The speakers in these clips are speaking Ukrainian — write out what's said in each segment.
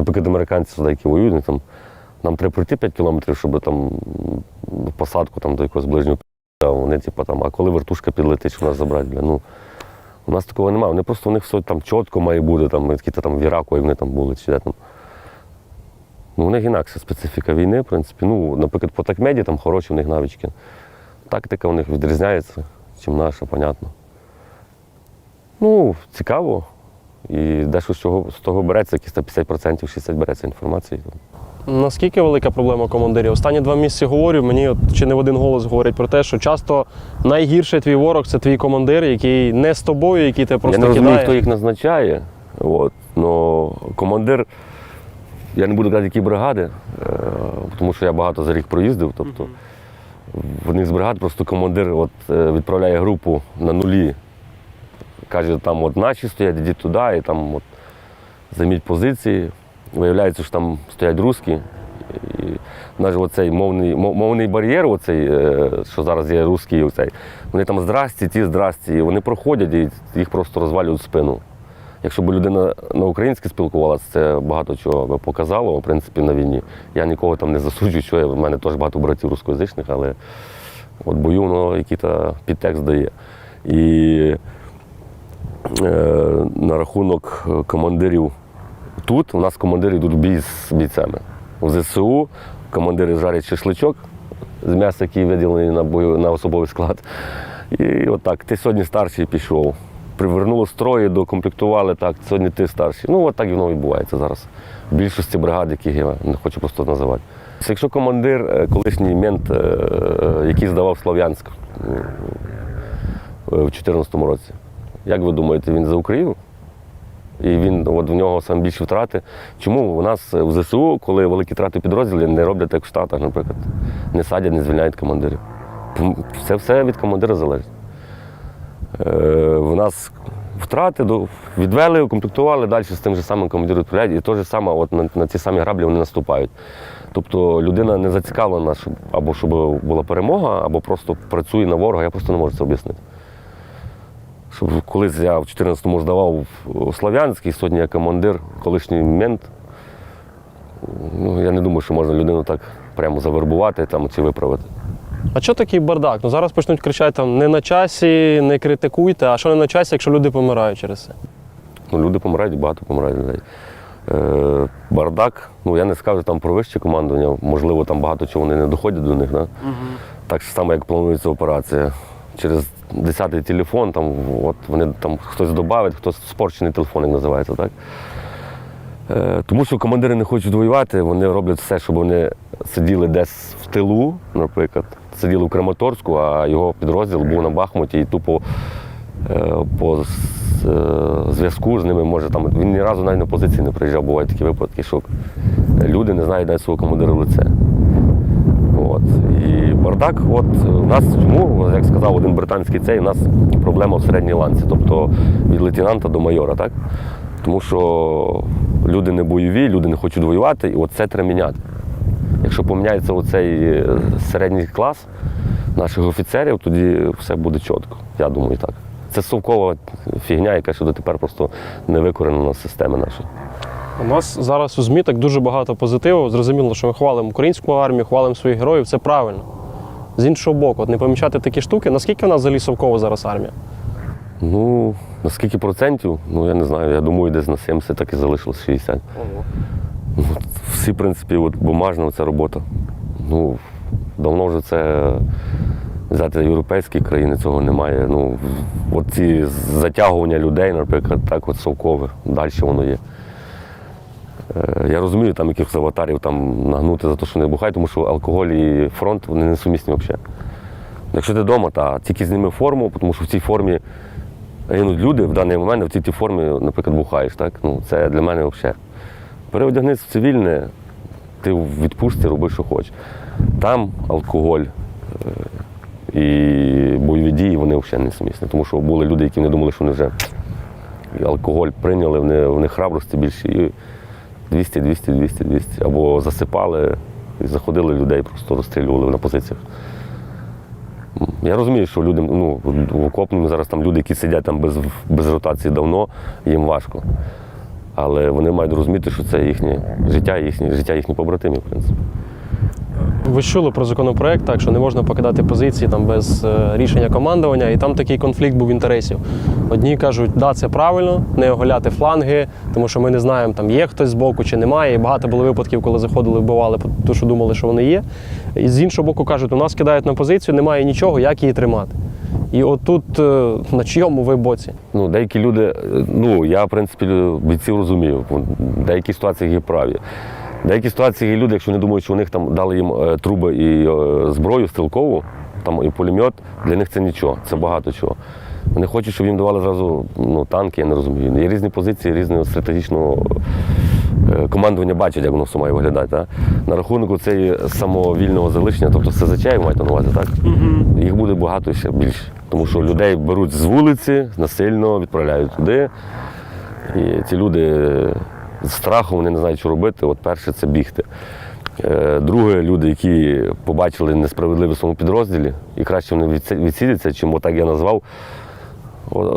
наприклад, американці сюди, які воюють, там, нам треба пройти 5 кілометрів, щоб там посадку там, до якогось ближнього а вони, типу, там, а коли вертушка підлетить, щоб нас забрати, ну. У нас такого немає. Вони просто у них все там чітко має бути, там, які там в Іраку, як вони там були, чи де там. Ну, у них інакша специфіка війни, в принципі. Ну, наприклад, по такмеді там хороші у них навички. Тактика у них відрізняється, чим наша, понятно. Ну, цікаво. І дещо з цього з того береться, якісь там 50%, 60% береться інформації. Наскільки велика проблема командирів? Останні два місяці говорю, мені от чи не в один голос говорять про те, що часто найгірший твій ворог це твій командир, який не з тобою, який тебе просто я не розумію, кидає. хто їх назначає. От. Но командир, я не буду казати, які бригади, е, тому що я багато за рік проїздив. Тобто в них з бригад просто командир от, е, відправляє групу на нулі. Каже, там от наші стоять, ідіть туди, і там от, займіть позиції. Виявляється, що там стоять русські. І навіть оцей мовний, мовний бар'єр, оцей, е, що зараз є русський, оцей, вони там здрасті, ті здрасті, і вони проходять і їх просто розвалюють в спину. Якщо б людина на українське спілкувалася, це багато чого би показало, в принципі, на війні. Я нікого там не засуджую, що я, в мене теж багато братів рускоязичних, але от бою воно який-то підтекст дає. І на рахунок е, командирів тут, у нас командири йдуть в бій з бійцями. В ЗСУ командири жарять шашличок з м'яса, який виділений на, бою, на особовий склад. І отак, ти сьогодні старший пішов. Привернуло строї, докомплектували так, сьогодні ти старший. Ну, от так воно відбувається зараз. В більшості бригад, яких я не хочу просто називати. Якщо командир, е, колишній мент, е, е, який здавав Слов'янськ е, в 2014 році, як ви думаєте, він за Україну? І він от в нього саме більші втрати. Чому у нас в ЗСУ, коли великі втрати підрозділів, не роблять як в Штатах, наприклад, не садять, не звільняють командирів. Це все від командира залежить. Е, в нас втрати відвели, укомплектували, далі з тим же самим командиром відправляють, і те ж саме от на, на ці самі граблі вони наступають. Тобто людина не зацікавлена, щоб або щоб була перемога, або просто працює на ворога, я просто не можу це об'яснити. Щоб колись я в 14-му здавав Слов'янський, сьогодні я командир, колишній мент. Ну, я не думаю, що можна людину так прямо завербувати там, чи виправити. А що такий бардак? Ну зараз почнуть кричати там не на часі, не критикуйте, а що не на часі, якщо люди помирають через це? Ну, люди помирають, багато помирають людей. Е, бардак, ну я не скажу там про вище командування, можливо, там багато чого вони не доходять до них. Да? Так само, як планується операція. Через 10-й телефон, там, от вони там хтось додавить, хтось спорчений телефон, як називається, так? Е, тому що командири не хочуть воювати, вони роблять все, щоб вони сиділи десь в тилу, наприклад, сиділи в Краматорську, а його підрозділ був на Бахмуті і тупо е, по е, зв'язку з ними може там. Він ні разу навіть на позиції не приїжджав, бувають такі випадки, що люди не знають навіть свого командира в лице. От. Бардак, от у нас чому, як сказав один британський цей, у нас проблема в середній ланці, тобто від лейтенанта до майора, так? Тому що люди не бойові, люди не хочуть воювати, і от це треба міняти. Якщо поміняється оцей е, середній клас наших офіцерів, тоді все буде чітко. Я думаю, так. Це совкова фігня, яка ще дотепер просто не викоренена з системи нашої. У нас зараз у ЗМІ так дуже багато позитиву. Зрозуміло, що ми хвалимо українську армію, хвалимо своїх героїв, це правильно. З іншого боку, от не помічати такі штуки, наскільки в нас взагалі совкова зараз армія? Ну, на скільки процентів? Ну, я не знаю. Я думаю, десь на 70, так і залишилось 60. Ну, всі, в принципі, от бумажна ця робота. Ну, давно вже це взяти європейські країни, цього немає. Ну, от ці затягування людей, наприклад, так от совкове, далі воно є. Е, Я розумію, там якихось аватарів там нагнути за те, що не бухають, тому що алкоголь і фронт вони не сумісні взагалі. Якщо ти вдома, та тільки зніми форму, тому що в цій формі гинуть люди в даний момент, в цій тій формі, наприклад, бухаєш. Так? Ну, це для мене взагалі. Переодягнись в цивільне, ти в відпустці роби, що хочеш. Там алкоголь е, і бойові дії вони взагалі не сумісні. Тому що були люди, які не думали, що вони вже алкоголь прийняли, вони, вони храбрості більше. І 200, 200, 200, 200. Або засипали і заходили людей, просто розстрілювали на позиціях. Я розумію, що людям ну, в окопному зараз там люди, які сидять там без, без ротації давно, їм важко. Але вони мають розуміти, що це їхнє життя, їхнє життя їхніх побратимів, в принципі. Ви чули про законопроект, так що не можна покидати позиції там без е, рішення командування, і там такий конфлікт був інтересів. Одні кажуть, да, це правильно, не оголяти фланги, тому що ми не знаємо, там є хтось збоку чи немає. І багато було випадків, коли заходили, вбивали, тому що думали, що вони є. І з іншого боку кажуть, у нас кидають на позицію, немає нічого, як її тримати. І отут е, на чийому ви боці? Ну, деякі люди, е, ну я в принципі бійців розумію. В деякі ситуації є праві. Деякі ситуації люди, якщо не думають, що у них там дали їм е, труби і е, зброю стрілкову, там і пулемет, для них це нічого, це багато чого. Вони хочуть, щоб їм давали зразу ну, танки, я не розумію. Є різні позиції, різного стратегічного е, командування бачать, як воно все має виглядати. Так? На рахунок цієї самовільного залишення, тобто СЗЧ, ви маєте на увазі, так? Їх буде багато ще більше. Тому що людей беруть з вулиці, насильно відправляють туди. І ці люди з страхом вони не знають, що робити. От перше це бігти. Е, Друге, люди, які побачили несправедливість в своєму підрозділі, і краще вони відсі- відсидяться, чим отак я назвав.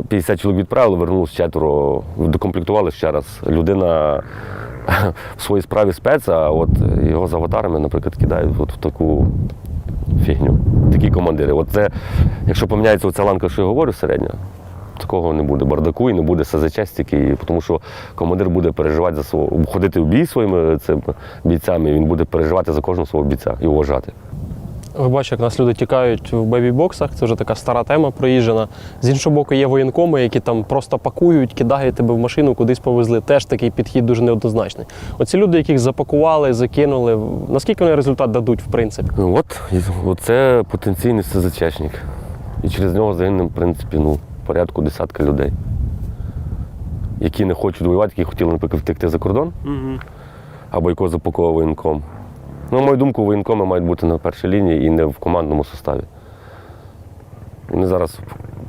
50 чоловік відправили, вернулося четверо, докомплектували ще раз. Людина в своїй справі спец, а от його з аватарами, наприклад, кидають от в таку фігню. Такі командири. От це, якщо поміняється оця ланка, що я говорю, середня, такого не буде. Бардаку і не буде СЗЧ стільки, тому що командир буде переживати за свого, ходити в бій своїми цими бійцями, і він буде переживати за кожного свого бійця і вважати. Ви бачите, як нас люди тікають в бебі-боксах, це вже така стара тема проїжджена. З іншого боку, є воєнкоми, які там просто пакують, кидають тебе в машину, кудись повезли. Теж такий підхід дуже неоднозначний. Оці люди, яких запакували, закинули, наскільки вони результат дадуть, в принципі? Ну от, це потенційний СЗЧшник. І через нього загине, в принципі, ну, порядку десятка людей, які не хочуть воювати, які хотіли, наприклад, втекти за кордон, або якого запаковував воєнком. Ну, на мою думку, воєнкоми мають бути на першій лінії і не в командному составі. Вони зараз,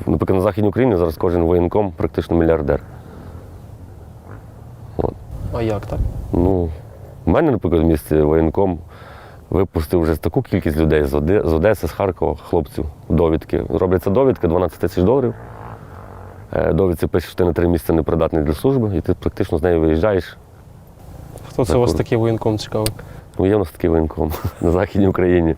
наприклад, на Західній Україні зараз кожен воєнком практично мільярдер. А як так? Ну, у мене, наприклад, в місті воєнком випустив вже таку кількість людей з Одеси, з Харкова, хлопців, довідки. Робляться довідки 12 тисяч доларів. Е, Довідці пишеш, що ти на три місяці непридатний для служби, і ти практично з нею виїжджаєш. Хто це у вас такий воєнком цікавий? Ну, є у нас такий воєнком на Західній Україні.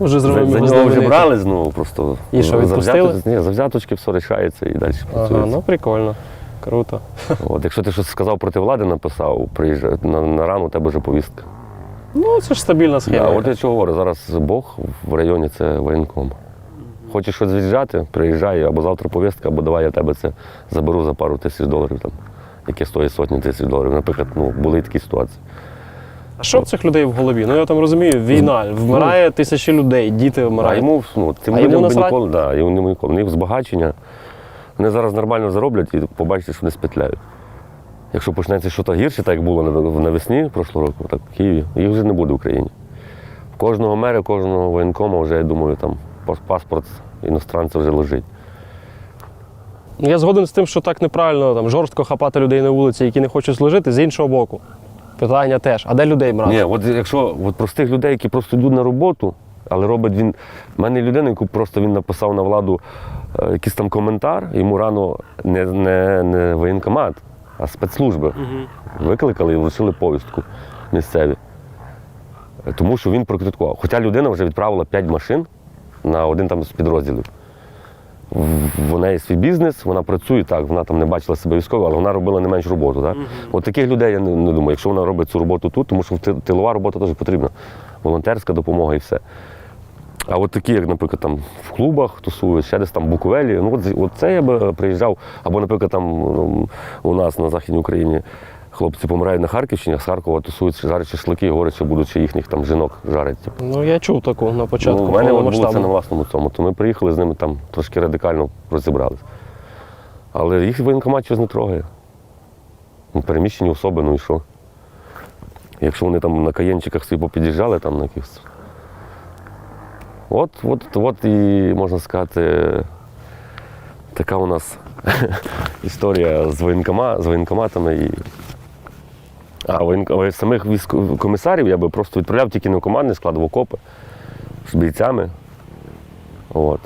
Вже За, за нього вже брали знову просто. І що, за відпустили? взяточки- Ні, за взяточки все рішається і далі Ага, ну прикольно. Круто. От, якщо ти щось сказав проти влади, написав, приїжджай на, на рану, у тебе вже повістка. Ну, це ж стабільна схема. Да, от я чого говорю, зараз Бог в районі це воєнком. Хочеш щось від'їжджати, приїжджай, або завтра повістка, або давай я тебе це заберу за пару тисяч доларів, там, яке стоїть сотні тисяч доларів. Наприклад, ну, були такі ситуації. А що в цих людей в голові? Ну я там розумію, війна, вмирає тисячі людей, діти А вмирають. йому, ну, цим А людям йому би насрать? ніколи, да, йому ніколи. У них збагачення. Вони зараз нормально зароблять і побачите, що вони спетляють. Якщо почнеться щось гірше, так як було нав- навесні прошлого року, так в Києві, їх вже не буде в Україні. Кожного мера, кожного воєнкома вже, я думаю, там паспорт іностранця вже лежить. Я згоден з тим, що так неправильно там жорстко хапати людей на вулиці, які не хочуть служити, з іншого боку. Питання теж, а де людей брати? Ні, от якщо от простих людей, які просто йдуть на роботу, але робить він. У мене людина, яку просто він написав на владу е, якийсь там коментар, йому рано не, не, не воєнкомат, а спецслужби викликали і вручили повістку місцеві. Е, Тому що він прокритикував. Хоча людина вже відправила 5 машин на один там з підрозділів. В- неї свій бізнес, вона працює так, вона там не бачила себе військовою, але вона робила не менш роботу. Так? От таких людей я не, не думаю, якщо вона робить цю роботу тут, тому що тилова робота теж потрібна. Волонтерська допомога і все. А от такі, як, наприклад, там в клубах тусують, ще десь там Буковелі, ну от, от це я би приїжджав. Або, наприклад, там ну, у нас на Західній Україні хлопці помирають на Харківщині, а з Харкова тусують, жарять шашлики, говорять, що будуть ще їхніх там жінок жарять. Типу. Ну я чув таку на початку. Ну, у мене от було це на власному цьому, то ми приїхали з ними там трошки радикально розібралися. Але їх воєнкомат щось не трогає. Ну, переміщені особи, ну і що? Якщо вони там на каєнчиках собі попід'їжджали, там на якихось. От, от, от і можна сказати, така у нас історія з, воєнкома, з воєнкоматами. І... А воєнко... самих комісарів я би просто відправляв тільки в командний склад, в окопи з бійцями. От.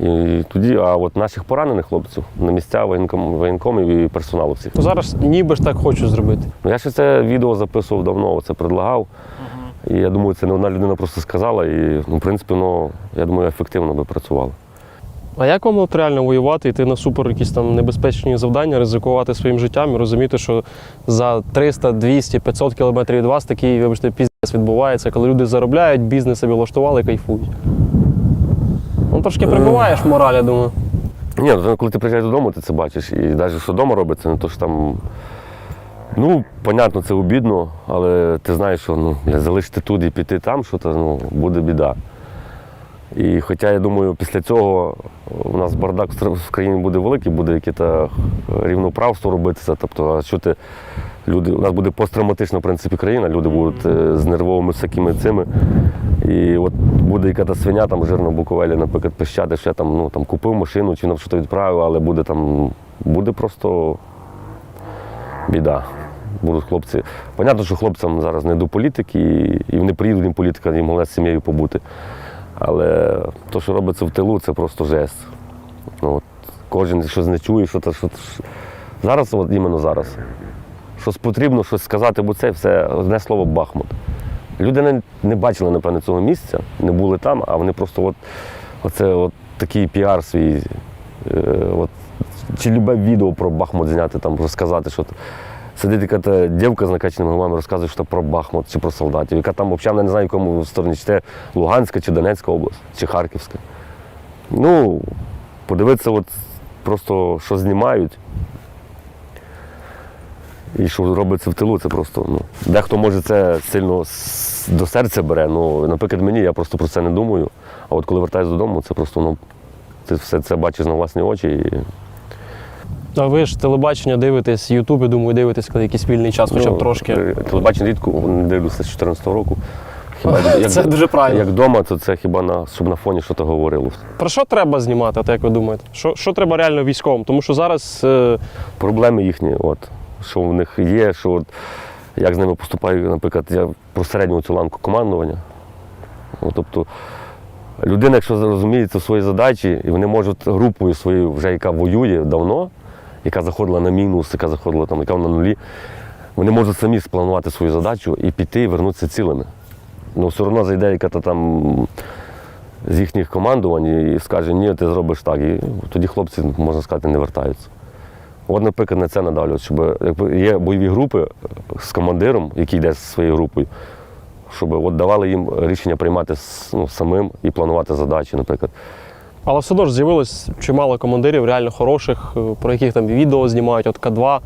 І тоді, а от наших поранених хлопців на місця воєнком, воєнкомів і персоналу всіх. Ну, зараз ніби ж так хочу зробити. Ну, я ще це відео записував давно, це предлагав. І я думаю, це не одна людина просто сказала. І, ну, в принципі, ну, я думаю, ефективно би працювало. А як вам от реально воювати, йти на супер якісь там небезпечні завдання, ризикувати своїм життям і розуміти, що за 300, 200, 500 кілометрів від вас такий, вибачте, піздець відбувається, коли люди заробляють, бізнес собі влаштували, кайфують. Ну, трошки прибуваєш мораль, я думаю. Ні, ну, коли ти приїжджаєш додому, ти це бачиш. І навіть що вдома робиться, не то що там. Ну, понятно, це обідно, але ти знаєш, що ну, залишити тут і піти там, що то ну, буде біда. І хоча я думаю, після цього у нас бардак в країні буде великий, буде якесь рівноправство робитися. Тобто, а що ти, люди, у нас буде посттравматична в принципі країна, люди будуть е, з нервовими всякими цими. І от буде якась свиня там жирна в Буковелі, наприклад, пищати, що я там, ну, там купив машину чи на щось відправив, але буде там, буде просто біда. Будуть хлопці. Понятно, що хлопцям зараз не до політики, і, і вони приїдуть їм політика, їм головне з сім'єю побути. Але те, що робиться в тилу, це просто жест. Ну, от, кожен щось не чує, що то, що, зараз, от іменно зараз. Щось потрібно, щось сказати, бо це все одне слово Бахмут. Люди не, не бачили, напевно, цього місця, не були там, а вони просто от, оце от такий піар свій. Е, от, чи любе відео про Бахмут зняти, там, розказати, що. Сидить яка дівка з накачаними губами, розказує, що про Бахмут чи про солдатів, яка там взагалі не знаю, в якому стороні, чи це Луганська, чи Донецька область, чи Харківська. Ну, подивитися, от просто, що знімають. І що робиться в тилу, це просто. Ну, дехто може це сильно до серця бере. Ну, наприклад, мені я просто про це не думаю. А от коли вертаюся додому, це просто ну, ти все це бачиш на власні очі. І, А ви ж телебачення дивитесь, Ютуб, я думаю, дивитесь, коли якийсь вільний час, хоча б ну, трошки. е, Телебачення рідко не дивлюся з 2014 року. Хіба Це дуже правильно. Як вдома, то це хіба на щоб на фоні щось говорило. Про що треба знімати, от як ви думаєте? Що, що треба реально військовим? Тому що зараз е, проблеми їхні, от, що в них є, що от, як з ними поступаю, наприклад, я про середню цю ланку командування. От, тобто людина, якщо розуміється в своїй задачі, і вони можуть групою своєю, вже яка воює давно, яка заходила на мінус, яка заходила там, яка на нулі, вони можуть самі спланувати свою задачу і піти і вернутися цілими. Ну, все одно зайде яка-то там з їхніх командувань і скаже, ні, ти зробиш так. І тоді хлопці, можна сказати, не вертаються. От, наприклад, на це надавлюють, щоб якби є бойові групи з командиром, який йде зі своєю групою, щоб от давали їм рішення приймати ну, самим і планувати задачі, наприклад. Але все одно ж з'явилось чимало командирів, реально хороших, е, про яких там відео знімають. От К2,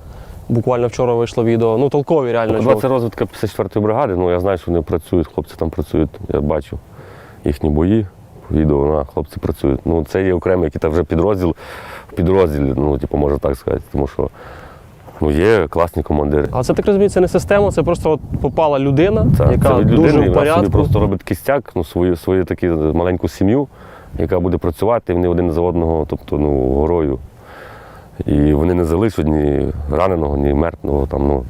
буквально вчора вийшло відео. Ну, толкові реально. Два чуваки. це розвитка 54-ї бригади, ну я знаю, що вони працюють, хлопці там працюють, я бачу їхні бої, відео, на, хлопці працюють. Ну, це є окремий який вже підрозділ в підрозділі, ну, типу, можна так сказати, тому що ну, є класні командири. А це так розумію, це не система, це просто от попала людина, Це, яка це від дуже людини, в вона собі просто робить кістяк, ну, свою, свою таку маленьку сім'ю, яка буде працювати, вони один за одного, тобто ну, горою. І вони не залишать ні раненого, ні мертвого. Там, ну,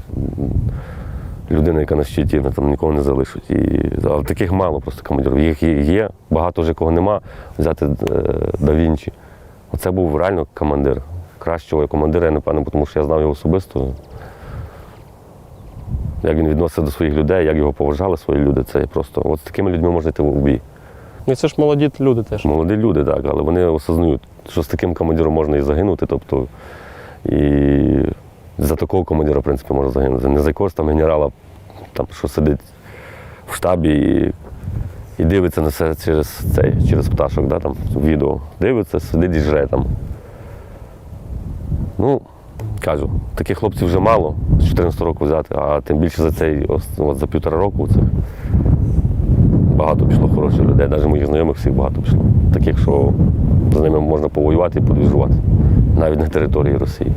людина, яка на щиті, вони там нікого не залишать. І, а таких мало просто командирів. Їх є, багато вже кого нема. Взяти е, да Вінчі. Оце був реально командир. Кращого командира, я напевно, тому що я знав його особисто. Як він відносився до своїх людей, як його поважали свої люди, це просто от з такими людьми можна йти в бій. Ну, це ж молоді люди теж. Молоді люди, так, але вони осознають, що з таким командиром можна і загинути. Тобто, і за такого командира, в принципі, можна загинути. Не за якогось там генерала, там, що сидить в штабі і, і дивиться на це через цей, через пташок, да, там, відео. Дивиться, сидить і жре там. Ну, кажу, таких хлопців вже мало, з 14 року взяти, а тим більше за цей, от за півтора року це багато пішло хороших людей, навіть моїх знайомих всіх багато пішло. Таких, що з ними можна повоювати і подвіжувати навіть на території Росії.